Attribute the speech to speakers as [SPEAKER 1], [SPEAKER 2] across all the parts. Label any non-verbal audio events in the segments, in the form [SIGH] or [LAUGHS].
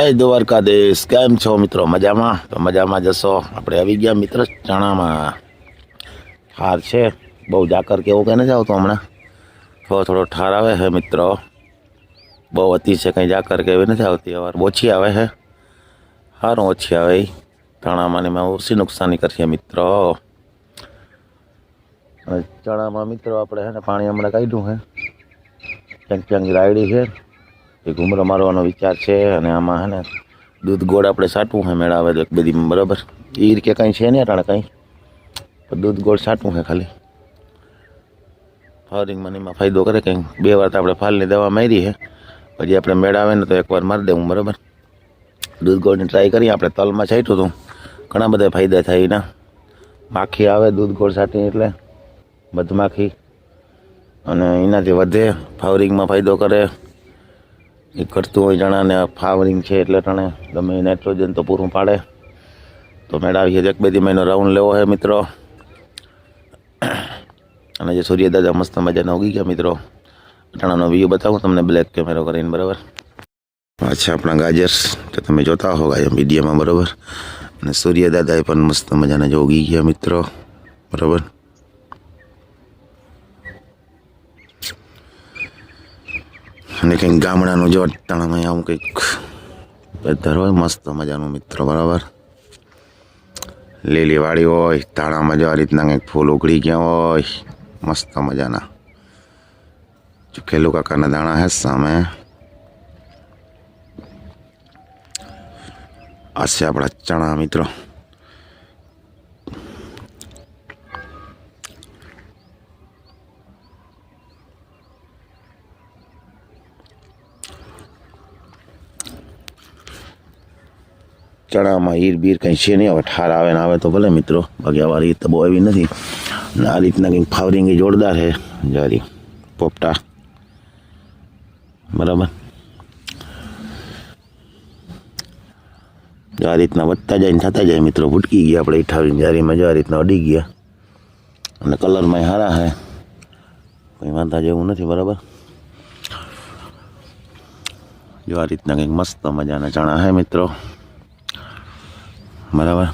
[SPEAKER 1] જય દ્વારકાધીશ. કેમ છો મિત્રો? મજામાં? તો મજામાં જશો. આપણે આવી ગયા મિત્ર ચણામાં. હાર છે. બહુ જાકર કે એવું કંઈ નથી આવતું હમણાં. થોડો થોડો ઠાર આવે છે મિત્રો. બહુ અતિ છે કંઈ જાકર કે એવી નથી આવતી વાર ઓછી આવે છે સારું ઓછી આવે ઈ. ચણામાં ને એમાં ઓછી નુકસાની કરીએ મિત્રો. હવે ચણામાં મિત્રો આપણે છે ને પાણી હમણાં કાઢ્યું છે ક્યાંક ક્યાંક રાયડી છે. એ ઘૂમરો મારવાનો વિચાર છે અને આમાં હે ને દૂધ ગોળ આપણે સાટવું છે મેળાવે તો એક બધી બરાબર. એ કે કંઈ છે નહીં અટાણે કંઈ? દૂધ ગોળ સાટવું છે ખાલી. ફાવરિંગમાં એમાં ફાયદો કરે કંઈ બે વાર તો આપણે ફાલની દવા મારી છે પછી આપણે મેળાવે ને તો એકવાર મારી દેવું બરાબર. દૂધ ગોળની ટ્રાય કરીએ આપણે તલમાં છાંટ્યું હતું. ઘણા બધા ફાયદા થાય એના. માખી આવે દૂધ ગોળ સાટી એટલે. મધમાખી અને એનાથી વધે, ફાવરિંગમાં ફાયદો કરે. એ કરતું હોય જણાને ફાવરિંગ છે એટલે ટણે ગમે નાઇટ્રોજન તો પૂરું પાડે. તો મેળાવીએ એક બે મહિનો રાઉન્ડ લેવો છે મિત્રો. અને જે સૂર્યદાદા મસ્ત મજાના ઉગી ગયા મિત્રો. અટાણાનો વ્યૂ બતાવું, તમને બ્લેક કેમેરો કરીને બરાબર. અચ્છા આપણા ગાજર તો તમે જોતા હો ગાજર મીડિયામાં બરાબર. અને સૂર્યદાદાએ પણ મસ્ત મજાના જો ઉગી ગયા મિત્રો. બરાબર. અને કંઈક ગામડાનું જો અટાણામાં આવું કંઈક. વેધર હોય મસ્ત મજાનું મિત્રો, બરાબર? લીલી વાડી હોય, તાણામાં જો આ રીતના કંઈક ફૂલ ઉગડી ગયા હોય, મસ્ત મજાના. જો ખેલુ કાકાના દાણા હે સામે. આ છે આપણા ચણા, મિત્રો. ચણામાં હીર બીર કંઈ છે નહીં. હવે ઠાર આવે ને આવે તો ભલે મિત્રો. બાકી આ વાળી તો બહુ એવી નથી. ને આ રીતના કંઈક ફાવરિંગ એ જોરદાર છે. જારી પોપટા. બરાબર. જો આ રીતના વધતા જાય ને થતા જાય મિત્રો. ભૂટકી ગયા આપણે ઈઠાવીને. જારીમાં જો આ રીતના અડી ગયા. અને કલરમાં સારા છે. કંઈ વાંધા જેવું નથી. બરાબર. જો આ રીતના કંઈક મસ્ત મજાના ચણા છે મિત્રો. બરાબર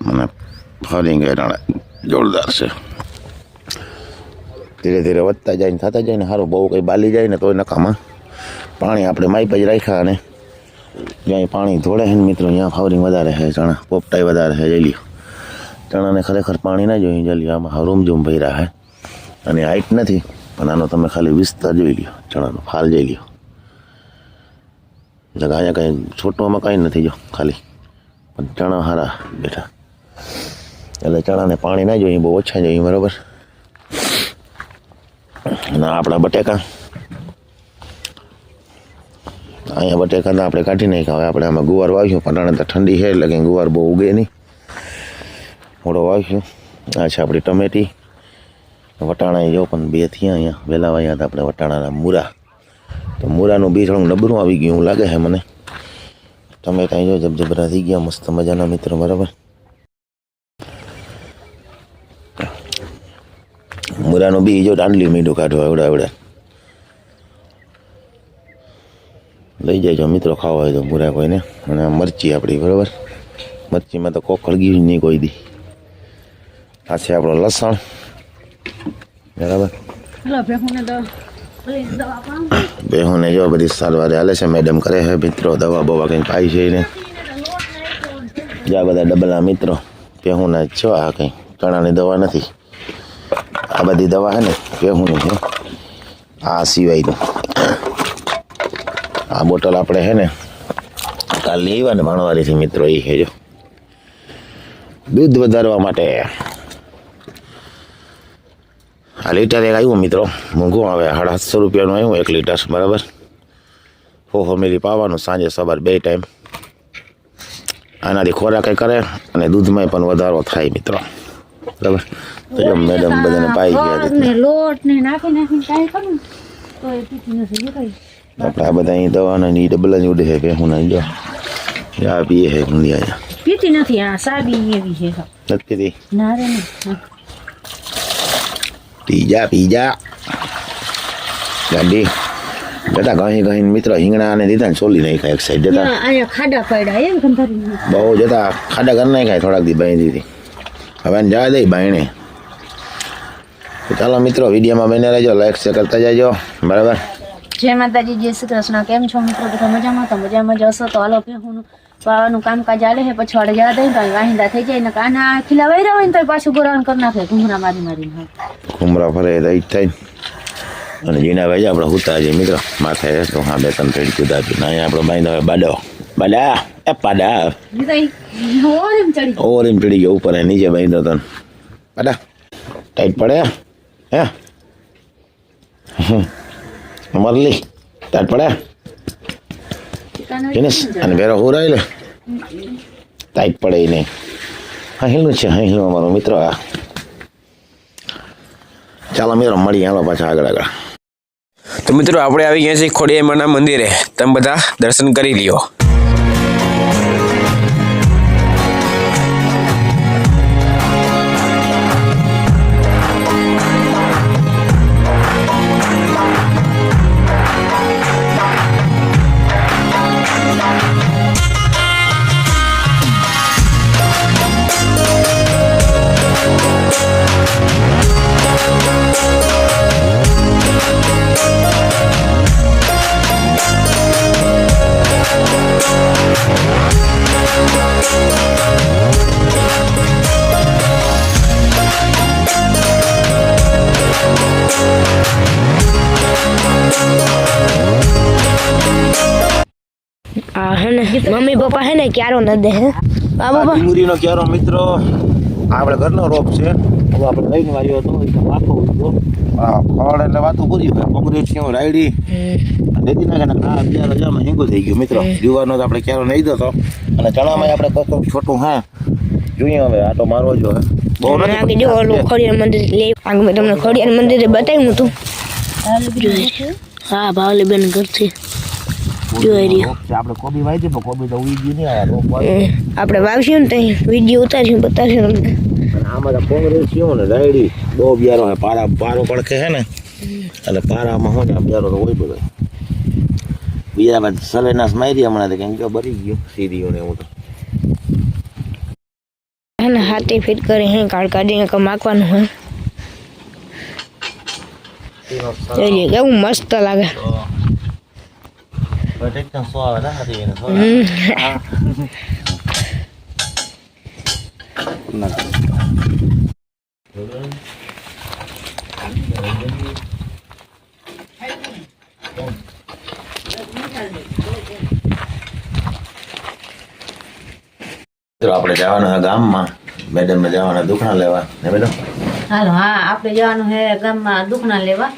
[SPEAKER 1] મને ફરી ગયા જોરદાર છે ધીરે ધીરે વધતા જાય ને થતા જાય ને સારું બહુ કંઈ બાલી જાય ને તોય નકામાં પાણી આપણે માઇપ જ રાખ્યા અને જ્યાં પાણી ધોળે છે ને મિત્રો ત્યાં ફાવરિંગ વધારે છે ચણા પોપટાઈ વધારે છે જઈ લ્યો ચણાને ખરેખર પાણી ના જોઈએ જઈ લ્યો આમાં રૂમ ઝૂમ ભર્યા છે અને હાઈટ નથી પણ આનો તમે ખાલી વિસ્તાર જોઈ લ્યો ચણાનો ફાલ જઈ લ્યો એટલે અહીંયા કંઈ છોટવામાં કાંઈ નથી જો, ખાલી. પણ ચણા સારા બેઠા. એટલે ચણાને પાણી ના જોઈએ, બહુ ઓછા જોઈએ, બરાબર? અને આપણા બટેકા. અહીંયા બટેકા આપણે કાઢી નાખ્યા. હવે આપણે આમાં ગુવાર વાવ્યું પટાણે તો ઠંડી છે, એટલે કંઈ ગુવાર બહુ ઉગે નહીં. મોડો વાવ્યું આ છે આપણી ટમેટી. વટાણા જો પણ બે થયા અહીંયા. વહેલા વાયા હતા આપણે વટાણાના મૂરા. તો મૂરાનું બી થોડું નબળું આવી ગયું લાગે છે મને. ત્યાં જો જબજબરા થઈ ગયા, મસ્ત મજાના મિત્રો, બરાબર? મૂરાનું બી જો ડાંડલી મીંડું કાઢવા એવડા એવડા લઈ જાય મિત્રો, ખાવા હોય તો મૂરા કોઈને. અને મરચી આપણી, બરાબર? મરચીમાં તો કોકળ ગયું નહીં કોઈ દી. આ છે આપણો લસણ. બરાબર? બેહુને જો બધી સારવારે હાલે છે મેડમ કરે છે મિત્રો, દવા બવા કંઈ પાઈ છે ને જ્યાં બધા ડબલા મિત્રો, બેહુના છો આ કંઈ, ચણાની દવા નથી. આ બધી દવા છે ને, બેહુની છે. આ સિવાયનું આ બોટલ આપણે છે ને, કાલ લેવા ને માણવારીથી મિત્રો એ છે જો. દૂધ વધારવા માટે. આ લીટર એક આવ્યું મિત્રો. મોંઘું આવે સાતસો રૂપિયાનું આવ્યું એક લીટર બરાબર? હો મિલી પાવાનું સાંજે સવાર બે ટાઈમ આનાથી ખોરાક કરે અને દૂધમાં પણ વધારો થાય મિત્રો. બરાબર? તો જો મેડમ બધાને પાઈ ગયા
[SPEAKER 2] લોટ ને નાખી નાખીને કાંઈ કરું
[SPEAKER 1] આપણે આ બધા અહીં દવાના ની ડબલ જ ઉડે છે કે હું નહીં જો. આ પીએ છે ઊંધિયા
[SPEAKER 2] પીતી નથી આ સાબી એવી છે.
[SPEAKER 1] નથી પીતી?
[SPEAKER 2] ના રે નહીં.
[SPEAKER 1] પી જા પી જા ગાડી જતા ઘણી ઘણી મિત્રો હિંગણા અને દીધા ને સોલી નહીં ખાય એક સાઈડ જતા
[SPEAKER 2] અહીંયા ખાડા પડ્યા એમ ગંધારી
[SPEAKER 1] બહુ જતા ખાડા ઘર નહીં ખાય થોડાક દી બાઈ દીધી હવે જવા દઈ તો ચાલો મિત્રો વિડીયોમાં બને રહેજો લાઈક શેર કરતા જાજો બરાબર
[SPEAKER 2] જય માતાજી જય શ્રી કૃષ્ણ. કેમ છો મિત્રો? બધા મજામાં? તો મજામાં જશો તો હાલો હું વાવાનું કામકાજ આલે છે. પછી વાડે જવા દઈ તો વાહિંદા થઈ જાય ને કાના ખીલા વહી રહ્યા હોય ને તો પાછું ગોરાણ કરી નાખે. ઘૂમરા મારી મારીને
[SPEAKER 1] ઘુમરા ફરે રાઈટ થાય અને જીના ભાઈ આપણે હુતા જઈએ મિત્રો. માથે તો હા બે ત્રણ પેઢી જુદા જુદા અહીંયા આપણે બાંધો બાડો. બાડા એ પાડા. [LAUGHS]
[SPEAKER 2] ઓર એમ ચડી
[SPEAKER 1] ગયો. ઉપર નીચે બાંધો તને બાડા. ટાઈટ પડે હે. મરલી ટાઈટ પડ્યા જીનેશ અને વેરો હું રહી લે ટાઈટ પડે નહીં હા હિલનું છે હા હિલનું અમારો મિત્રો, આ. ચાલો મિત્રો, મળીએ હાલો પાછા આગળ આગળ.
[SPEAKER 3] તો મિત્રો, આપણે આવી ગયા છીએ ખોડિયામાના મંદિરે. તમે બધા દર્શન કરી લ્યો.
[SPEAKER 4] મમ્મી પપ્પા હે ને ક્યારો ન દે હે. આ બાબા.
[SPEAKER 1] ડુંગળીનો ક્યારો મિત્રો? આપણે ઘરનો રોપ છે. હવે આપણે લઈને વાયો હતો. એટલે વાતો હતો આ ફળ એટલે વાતો પૂરી હોય. છે રાયડી? લેતી નાખે ને આ બે રજામાં હેંગો થઈ ગયો મિત્રો. યુવાનો તો આપણે ક્યારો નહીં દો અને ચણામાં આપણે કોક છોટું હા. જોઈએ હવે આ તો મારવો જો હે બહુ
[SPEAKER 4] મને આગે જો ઓલું ખોડિયાર મંદિર લે. આગે મેં તમને ખોડિયાર મંદિરે બતાવ્યું હતું. હા ભાવલી બેન ઘરથી.
[SPEAKER 1] આપણે કોબી વાવી પણ કોબી તો ઉઈ ગઈ નહીં આ રોપ વાવી
[SPEAKER 4] એ, આપણે વાવશું ને ત્યાં વીડિયો ઉતારશું બતાવશું તમને.
[SPEAKER 1] અને આમાં તો કોંગ્રેસ થયો ને રાયડી. બહુ બ્યારો હે પારા પારો પડખે છે ને એટલે પારામાં હોય ને આ બ્યારો તો હોય બધો. બીજા બાદ સલેનાસ મારી હમણાં તો કેમ કે બરી ગયો સીરીઓ ને એવું તો.
[SPEAKER 4] હે ને હાથે ફિટ કરી હે કાઢ કાઢીને કમાકવાનું હોય. જોઈએ કેવું મસ્ત લાગે.
[SPEAKER 1] આપણે જવાનું હે ગામમાં. મેડમ જવાના દુખણા લેવા. ને મેડમ?
[SPEAKER 2] હાલો, હા, આપણે જવાનું હે ગામમાં દુખના લેવા.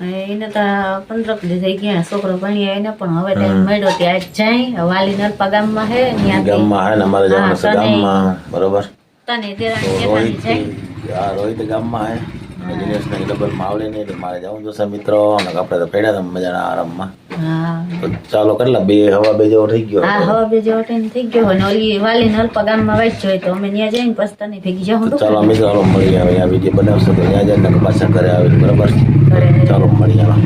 [SPEAKER 2] એને તો પંદર દી થઈ ગયા. છોકરો ભણી એને પણ હવે ટાઈમ મળ્યો ત્યાં જાય. વાલી નરપા ગામમાં હે
[SPEAKER 1] ગામમાં હે ને અમારે ગામમાં. બરોબર?
[SPEAKER 2] તને તેરા
[SPEAKER 1] રોહિત ગામમાં હે. દિનેશ ને ડબલમાં નહીં એટલે મારે જવું જોશે મિત્રો. અને આપણે તો પડ્યા તમે મજાના આરામમાં. તો ચાલો કેટલા? બે હવા બે જેવો થઈ ગયો.
[SPEAKER 2] હા હવા બે જેવો ટાઈમ થઈ ગયો. અને ઓલી વાલી નલપા ગામમાં વાંચ જોઈ તો અમે ત્યાં જઈને પછી તને ભેગી જાઉં.
[SPEAKER 1] ચાલો અમે ચાલો મળી આવે આ વીડિયો બનાવશો તો ત્યાં જાય પાછા ઘરે આવે બરાબર? ચાલો મળી આવે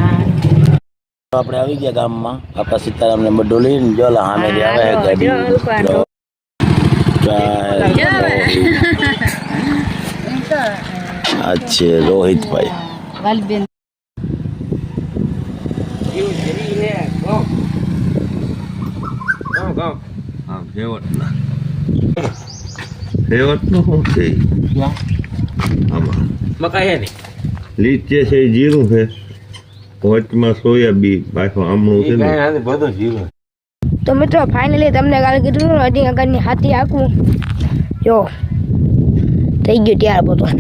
[SPEAKER 1] આપણે આવી ગયા ગામમાં. આપણા સીતારામ ને બધું લઈને જો લા સામે આવે ગાડી. આ છે રોહિતભાઈ લીચે છે જીરું છે વચમાં સોયાબીન પાછું આમળું છે ને
[SPEAKER 4] તો મિત્રો ફાઇનલી તમને કાલે કીધું ને હજી આગળની હાથી આખું. જો થઈ ગયું ત્યાર બધું.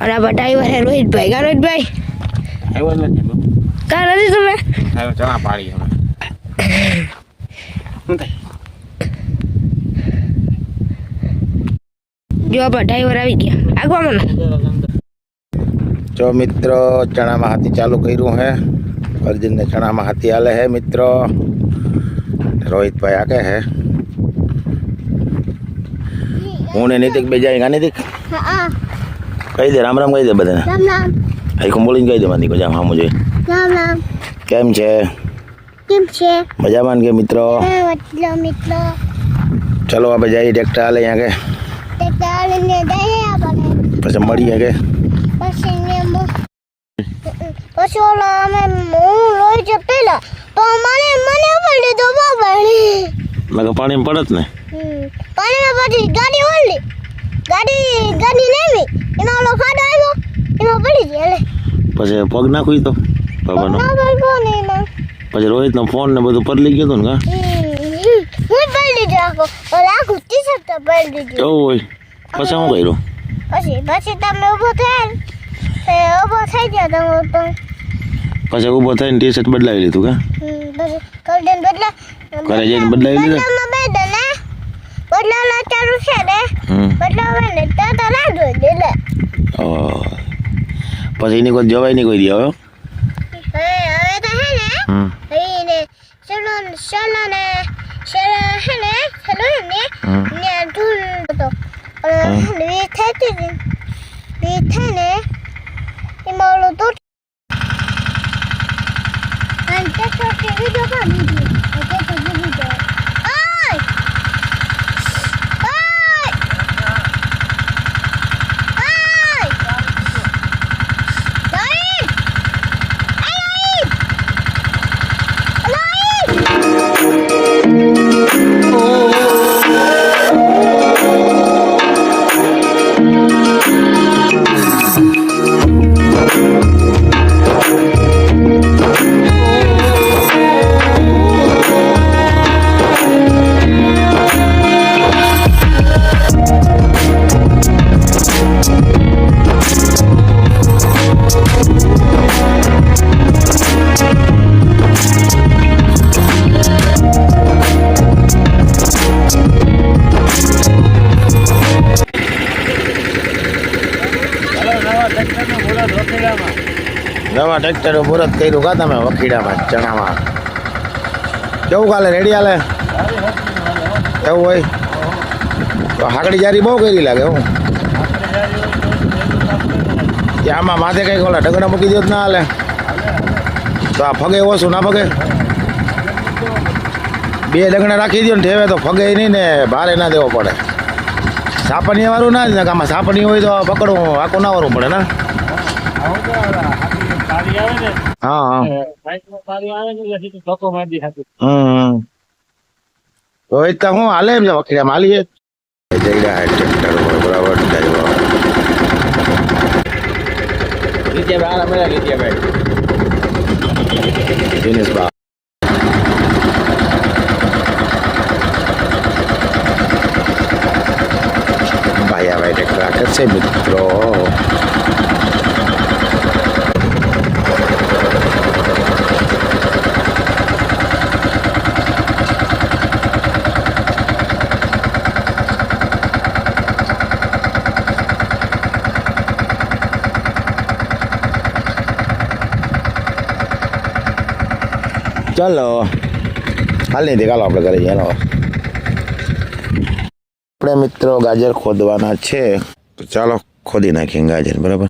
[SPEAKER 4] અને આ ડ્રાઈવર હે રોહિતભાઈ. કા રોહિતભાઈ?
[SPEAKER 3] આવ્યો નથી
[SPEAKER 4] કા નથી તમે?
[SPEAKER 3] આવ્યો ચણા પાડી અમે.
[SPEAKER 4] જો આપણા ડ્રાઈવર આવી ગયા. આગવામાં
[SPEAKER 1] જો મિત્રો ચણામાં હાથી ચાલુ કર્યું હે. અર્જુનને ચણામાં હાથી આલે હે મિત્રો. રોહિતભાઈ આગે હે. હું ને નીતિક બે જાય કા નીતિક? કહી દે રામ રામ કહી દે બધાને. આખું બોલીને કહી દે મારી જામ હામું જોઈએ.
[SPEAKER 4] રામ રામ.
[SPEAKER 1] કેમ છે?
[SPEAKER 4] કેમ છે?
[SPEAKER 1] મજામાં કે મિત્રો?
[SPEAKER 4] મિત્રો મિત્રો.
[SPEAKER 1] ચલો આપણે જઈએ ટ્રેક્ટર હાલે અહીંયા કે?
[SPEAKER 4] તે ચાલીને જઈએ આપણે.
[SPEAKER 1] પછી મળીએ કે?
[SPEAKER 4] પછી ઓલા અમે હું લોહી છે પેલા તો મને મને પડી તો બાબડી
[SPEAKER 1] મેં કહ્યું પાણી પડત ને?
[SPEAKER 4] પાણીમાં પછી ગાડી ઓલી ગાડી ગાડી નેમી એમાં ઓલો ખાડો આવ્યો એમાં પડી
[SPEAKER 1] પછી પગ નાખવી તો બાબાનો. પછી રોહિતનો ફોન ને બધું પડી ગયો ને કા
[SPEAKER 4] હું જ આખો. ઓલા આખું ટી શર્ટ પડી ગયું.
[SPEAKER 1] હોય. પછી શું કર્યું?
[SPEAKER 4] પછી પછી તમે ઊભો થયા ઊભો થઈ ગયા તમે તો.
[SPEAKER 1] પછી ઊભો થઈને ટી શર્ટ બદલાવી લીધું કા
[SPEAKER 4] કલડન બદલા
[SPEAKER 1] ઘરે જઈને બદલાવી લીધા?
[SPEAKER 4] બદલામાં બે દને ચાલુ છે ને.
[SPEAKER 1] હમ.
[SPEAKER 4] બદલાવા તો તો ના જોઈ દે.
[SPEAKER 1] પછી એની કોઈ જવાય નહીં કોઈ દી હવે?
[SPEAKER 4] હવે તો હે ને
[SPEAKER 1] હમ.
[SPEAKER 4] એને ચલો ચલો ને ચલો હે ને ચલો ને ને ઢૂલ તો વી થતી હતી. વી થાય ને. એમાં ઓલું તો અને તે તો તે વિડિયો કા
[SPEAKER 1] નવા ટ્રેક્ટર મુહૂર્ત કર્યું કા તમે વકીડામાં ચણામાં? કેવું કાલે? રેડી હાલે? એવું હોય? તો હાકડી જારી બહુ કરી લાગે, હું. કે આમાં માથે કંઈક ઓલા ઢગડા મૂકી દો ના હાલે. તો આ ફગે ઓછું ના ફગે? બે ડગણા રાખી દો ને ઠેવે તો ફગે નહીં ને ભારે ના દેવો પડે. સાપણી વાળું ના જ ને આમાં સાપણી હોય તો પકડવું આખું ના વાળું પડે, ને? હા હા. હમ તો એ તો હું હાલે એમ છે માલી જઈડા ટ્રેક્ટર બરાબર ડ્રાઈવર નીચે બાર મેળા નીચે બેઠ દિનેશ બા ભાઈ આ ભાઈ ટ્રેક્ટર આ કરશે મિત્રો ચાલો હાલ નહીં દેખાલો આપણે ઘરે જઈએ આપણે મિત્રો ગાજર ખોદવાના છે. તો ચાલો ખોદી નાખીએ ગાજર, બરાબર?